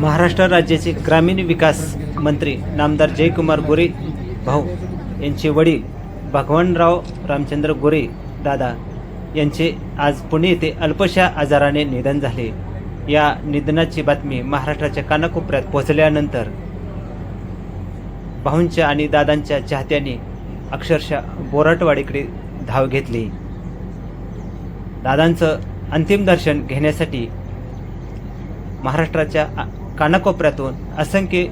महाराष्ट्र राज्याचे ग्रामीण विकास मंत्री नामदार जयकुमार गोरे भाऊ यांचे वडील भगवानराव रामचंद्र गोरे दादा यांचे आज पुणे येथे अल्पशा आजाराने निधन झाले. या निधनाची बातमी महाराष्ट्राच्या कानाकोपऱ्यात पोहोचल्यानंतर भाऊंच्या आणि दादांच्या चाहत्यांनी अक्षरशः बोराटवाडीकडे धाव घेतली. दादांचं अंतिम दर्शन घेण्यासाठी महाराष्ट्राच्या आ- कानाकोपऱ्यातून असंख्य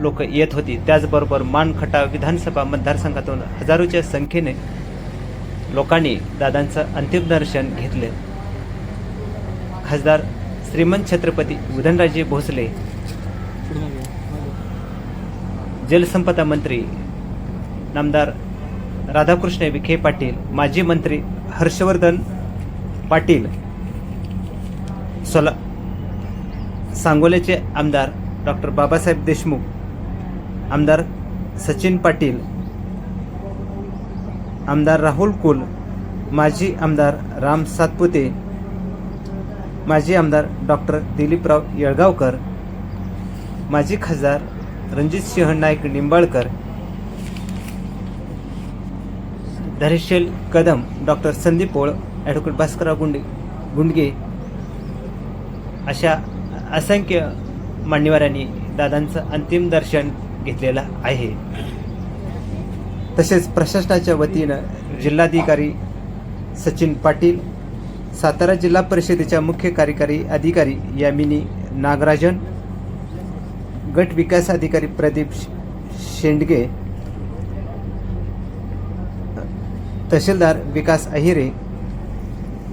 लोक येत होती. त्याचबरोबर मानखटा विधानसभा मतदारसंघातून हजारोच्या संख्येने लोकांनी दादांचं अंतिम दर्शन घेतले. खासदार श्रीमंत छत्रपती उदयनराजे भोसले. जलसंपदा मंत्री नामदार राधाकृष्ण विखे पाटील माजी मंत्री हर्षवर्धन पाटील सोला सांगोल्याचे आमदार डॉक्टर बाबासाहेब देशमुख आमदार सचिन पाटील आमदार राहुल कुल माजी आमदार राम सातपुते माजी आमदार डॉक्टर दिलीपराव येळगावकर माजी खासदार रणजितसिंह नाईक निंबाळकर धरेशल कदम डॉक्टर संदीप पोळ ॲडव्होकेट भास्करराव गुंडे गुंडगे अशा असंख्य मान्यवरांनी दादांचं अंतिम दर्शन घेतलेलं आहे. तसेच प्रशासनाच्या वतीनं जिल्हाधिकारी सचिन पाटील सातारा जिल्हा परिषदेच्या मुख्य कार्यकारी अधिकारी यामिनी नागराजन गट विकास अधिकारी प्रदीप शेंडगे तहसीलदार विकास अहिरे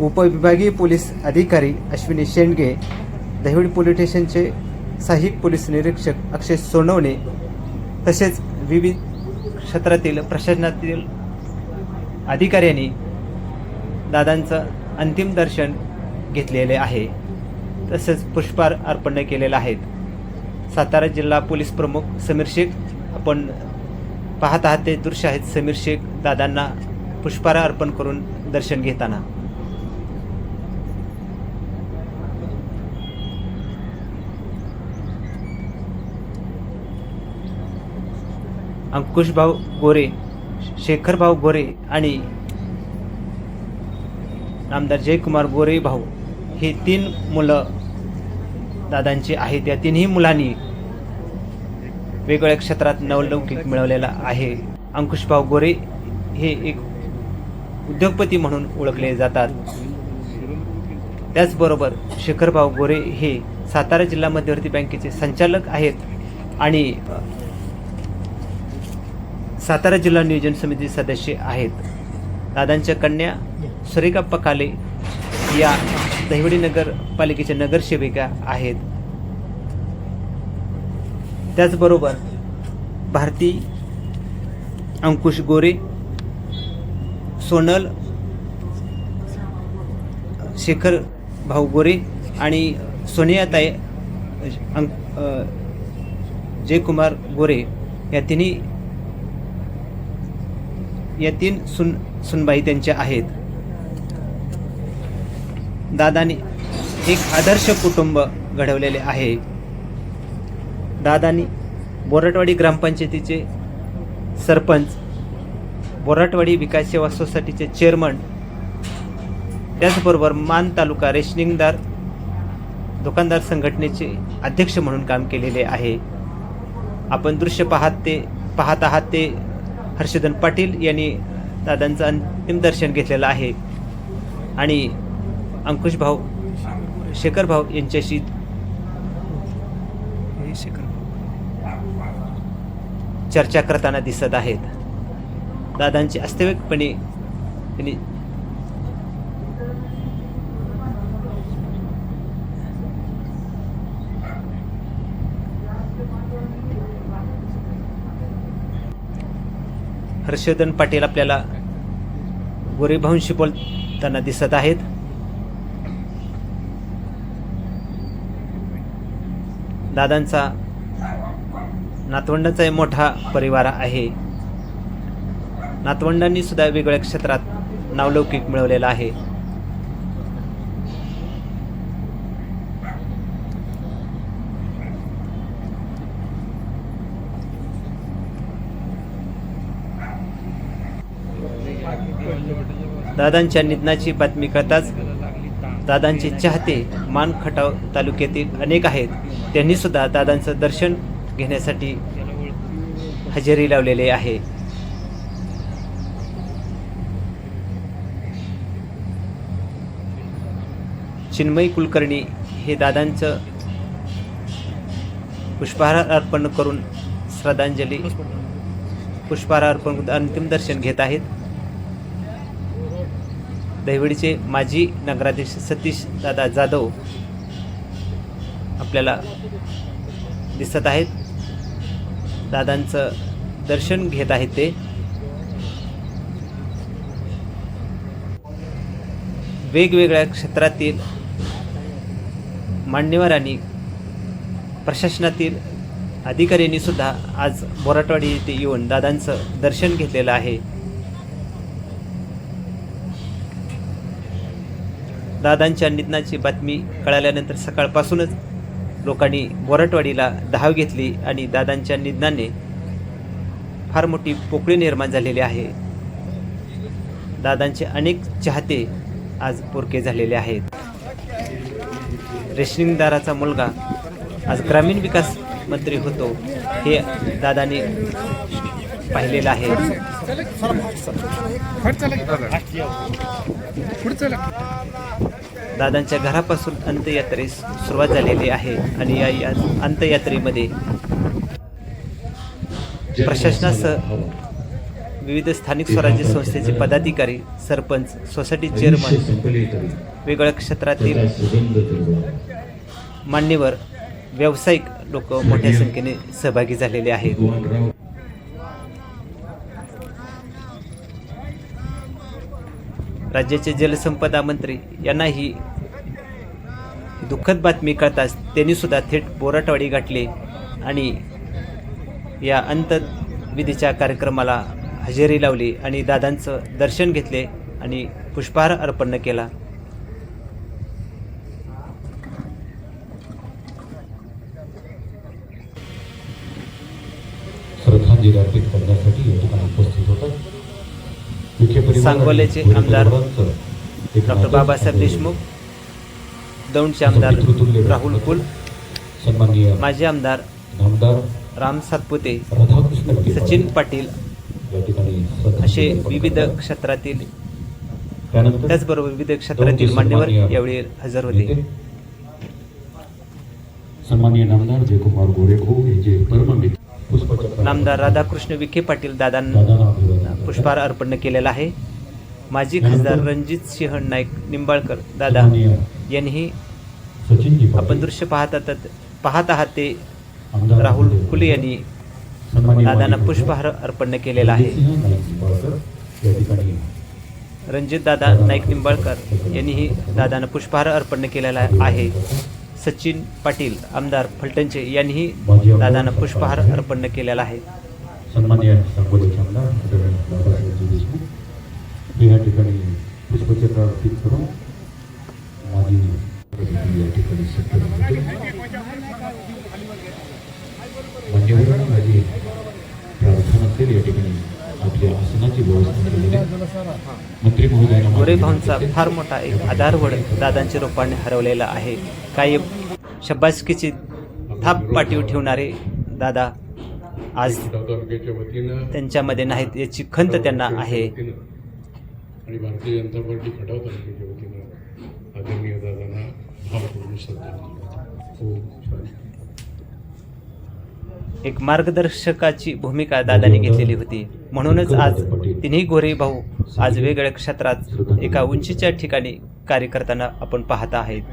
उपविभागीय पोलीस अधिकारी अश्विनी शेंडगे दहिवडी पोलीस स्टेशनचे सहाय्यक पोलीस निरीक्षक अक्षय सोनवणे तसेच विविध क्षेत्रातील प्रशासनातील अधिकाऱ्यांनी दादांचं अंतिम दर्शन घेतलेले आहे. तसेच पुष्पहार अर्पण केलेलं आहेत. सातारा जिल्हा पोलीस प्रमुख समीर शेख आपण पाहत आहात ते दृश्य आहेत समीर शेख दादांना पुष्पहार अर्पण करून दर्शन घेताना. अंकुशभाऊ गोरे शेखरभाऊ गोरे आणि आमदार जयकुमार गोरे भाऊ हे तीन मुलं दादांची आहेत. या तिन्ही मुलांनी वेगवेगळ्या क्षेत्रात नवलौकिक मिळवलेला आहे. अंकुशभाऊ गोरे हे एक उद्योगपती म्हणून ओळखले जातात. त्याचबरोबर शेखरभाऊ गोरे हे सातारा जिल्हा मध्यवर्ती बँकेचे संचालक आहेत आणि सातारा जिल्हा नियोजन समिती सदस्य आहेत. दादांच्या कन्या सुरेखाप्पा काले या दहिवडी नगरपालिकेच्या नगरसेविका आहेत. त्याचबरोबर भारती अंकुश गोरे सोनल शेखर भाऊ गोरे आणि सोनियाताई अंक जयकुमार गोरे या तिन्ही या तीन सुन सुनबाई त्यांच्या आहेत. दादाने एक आदर्श कुटुंब घडवलेले आहे. दादानी बोराटवाडी ग्रामपंचायतीचे सरपंच बोराटवाडी विकास सेवा सोसायटीचे चेअरमन त्याचबरोबर मान तालुका रेशनिंगदार दुकानदार संघटनेचे अध्यक्ष म्हणून काम केलेले आहे. आपण दृश्य पाहत ते पाहत आहात ते हर्षधन पाटील यांनी दादांचं अंतिम दर्शन घेतलेलं आहे. आणि अंकुश भाऊ शेखर भाऊ यांच्याशी चर्चा करताना दिसत आहेत. दादांची वास्तविकपणे त्यांनी हर्षवर्धन पाटील आपल्याला गोरेभाऊंशी बोलताना दिसत आहेत. दादांचा नातवंडांचा एक मोठा परिवार आहे. नातवंडांनी सुद्धा वेगवेगळ्या क्षेत्रात नावलौकिक मिळवलेला आहे. दादांच्या निधनाची बातमी कळताच दादांचे चाहते मान खटाव तालुक्यातील अनेक आहेत. त्यांनी सुद्धा दादांचं दर्शन घेण्यासाठी हजेरी लावलेले आहे. चिन्मयी कुलकर्णी हे दादांचं पुष्पहार अर्पण करून श्रद्धांजली पुष्पहार अर्पण अंतिम दर्शन घेत आहेत. दहिवडीचे माजी नगराध्यक्ष सतीश दादा जाधव आपल्याला दिसत आहेत. दादांचं दर्शन घेत आहेत ते. वेगवेगळ्या क्षेत्रातील मान्यवरांनी प्रशासनातील अधिकाऱ्यांनी सुद्धा आज बोराटवाडी येथे येऊन दादांचं दर्शन घेतलेलं आहे. दादांच्या निधनाची बातमी कळाल्यानंतर सकाळपासूनच लोकांनी बोराटवाडीला धाव घेतली आणि दादांच्या निधनाने फार मोठी पोकळी निर्माण झालेली आहे दादांचे अनेक चाहते आज पोरके झालेले आहेत रेशनिंगदाराचा मुलगा आज ग्रामीण विकास मंत्री होतो हे दादाने पाहिलेलं आहे दादांच्या घरापासून अंत्ययात्रेस सुरुवात झालेली आहे आणि या अंत्ययात्रेमध्ये प्रशासनासह विविध स्थानिक स्वराज्य संस्थेचे पदाधिकारी सरपंच सोसायटी चेअरमन वेगळ्या क्षेत्रातील मान्यवर व्यावसायिक लोक मोठ्या संख्येने सहभागी झालेले आहेत. राज्याचे जलसंपदा मंत्री यांनाही दुःखद बातमी कळताच त्यांनी सुद्धा थेट बोराटवाडी गाठले आणि या अंतविधीच्या कार्यक्रमाला हजेरी लावली आणि दादांचं दर्शन घेतले आणि पुष्पहार अर्पण केला. श्रद्धांजली अर्पित करण्यासाठी या ठिकाणी उपस्थित होतात. सांगोल्याचे आमदार डॉक्टर बाबासाहेब. देशमुख दौंडचे आमदार राहुल कुल माजी आमदार राम सातपुते सचिन पाटील असे विविध. क्षेत्रातील त्याचबरोबर विविध क्षेत्रातील मान्यवर यावेळी हजर होते सन्माननीय नामदार जयकुमार गोरे भाऊ यांचे परममित्र पुष्पचक्र नामदार राधाकृष्ण विखे पाटील करतात. पुष्पहार अर्पण केलेला आहे. माजी खासदार रणजित सिंह नाईक निंबाळकर दादा यांनीही आपण दृश्य पाहत पाहत आहात ते राहुल फुले यांनी दादांना पुष्पहार अर्पण केलेला आहे. रणजित दादा नाईक निंबाळकर यांनीही दादांना पुष्पहार अर्पण केलेला आहे. सचिन पाटील आमदार फलटणचे यांनीही दादांना पुष्पहार अर्पण केलेला आहे. सन्माननीय सांगोलीचे आमदार आदरणीय बाबासाहेबजी देशमुख हे या ठिकाणी पुष्पचक्र अर्पित करून माझी या ठिकाणी सत्कार होते. मान्यवरांना माझी प्रार्थना असेल या ठिकाणी आपल्या आसनाची व्यवस्था केलेली. मंत्री महोदयांना गोरे माझी भाऊंचा विनंती फार मोठा एक आधारवड दादांच्या रूपाने हरवलेला आहे. काही शब्बासकीची थाप पाठीवर ठेवणारे दादा आज त्यांच्यामध्ये नाहीत याची खंत त्यांना आहे. आणि भारतीय जनता पार्टी खटाव तालुक्याच्या वतीनं आदरणीय दादांना भावपूर्ण श्रद्धांजली हो एक मार्गदर्शकाची भूमिका दादांनी घेतलेली होती. म्हणूनच आज तिन्ही गोरे भाऊ आज वेगवेगळ्या क्षेत्रात एका उंचीच्या ठिकाणी कार्य करताना आपण पाहत आहेत.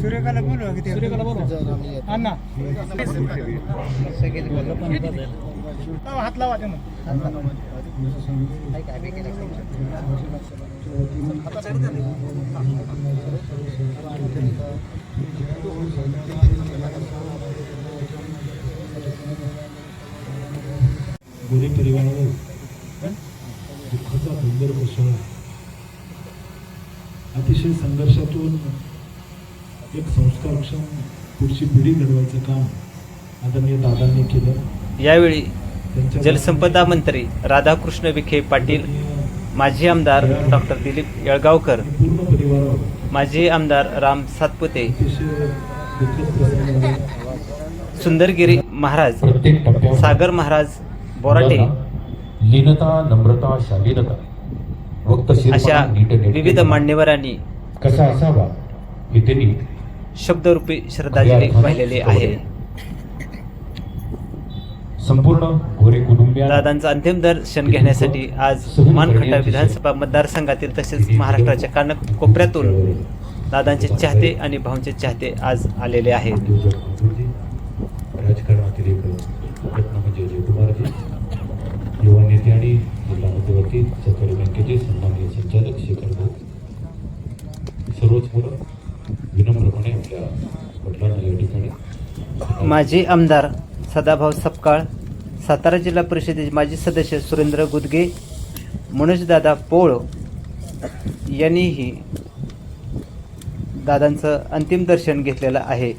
सूर्यकाला बोलवा किती सूर्यकाला बोलवा अण्णा. हात लावा त्यांना. गोरे परिवारावर अतिशय संघर्षातून एक संस्कारक्षम पुढची पिढी घडवायचं काम आदरणीय दादांनी केलं यावेळी जलसंपदा मंत्री राधाकृष्ण विखे पाटील माजी आमदार डॉक्टर दिलीप येळगावकर माजी आमदार राम सातपुते. सुंदरगिरी महाराज सागर महाराज बोराटे लीनता नम्रता शालीनता अशा विविध मान्यवरांनी कसा असावा हे त्यांनी शब्दरूपी श्रद्धांजली वाहिलेली आहे. संपूर्ण गोरे कुटुंबिया दादांचं अंतिम दर्शन घेण्यासाठी आज मानखंडा विधानसभा मतदारसंघातील तसेच महाराष्ट्राच्या कानकोपऱ्यातून दादांचे चाहते आणि भाऊंचे चाहते आज आलेले आहेत. राजकारणातील एक रत्न म्हणजे जयकुमारजी युवा नेते आणि जिल्हा मध्यवर्ती सहकारी बँकेचे सन्माननीय संचालक शेखर भाऊ सर्वच मुलं विनम्रपणे आपल्या वडिलांना या ठिकाणी. माजी आमदार सदाभाऊ सपकाळ सातारा जिल्हा परिषदेचे माजी सदस्य सुरेंद्र गुदगे मनोजदादा पोळ यांनीही दादांचं अंतिम दर्शन घेतलेलं आहे.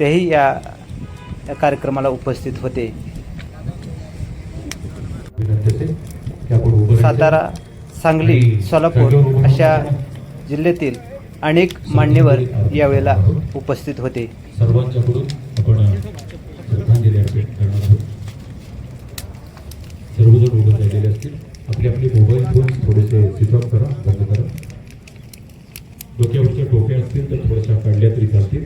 तेही या या कार्यक्रमाला उपस्थित होते. सातारा सांगली सोलापूर अशा जिल्ह्यातील अनेक मान्यवर यावेळेला उपस्थित होते. सर्वांच्याकडून असतील. आपले आपले मोबाईल फोन थोडेसे स्विच ऑफ करा बंद करा. डोक्यावरच्या टोप्या असतील तर थोड्याशा काढल्या तरी चालतील.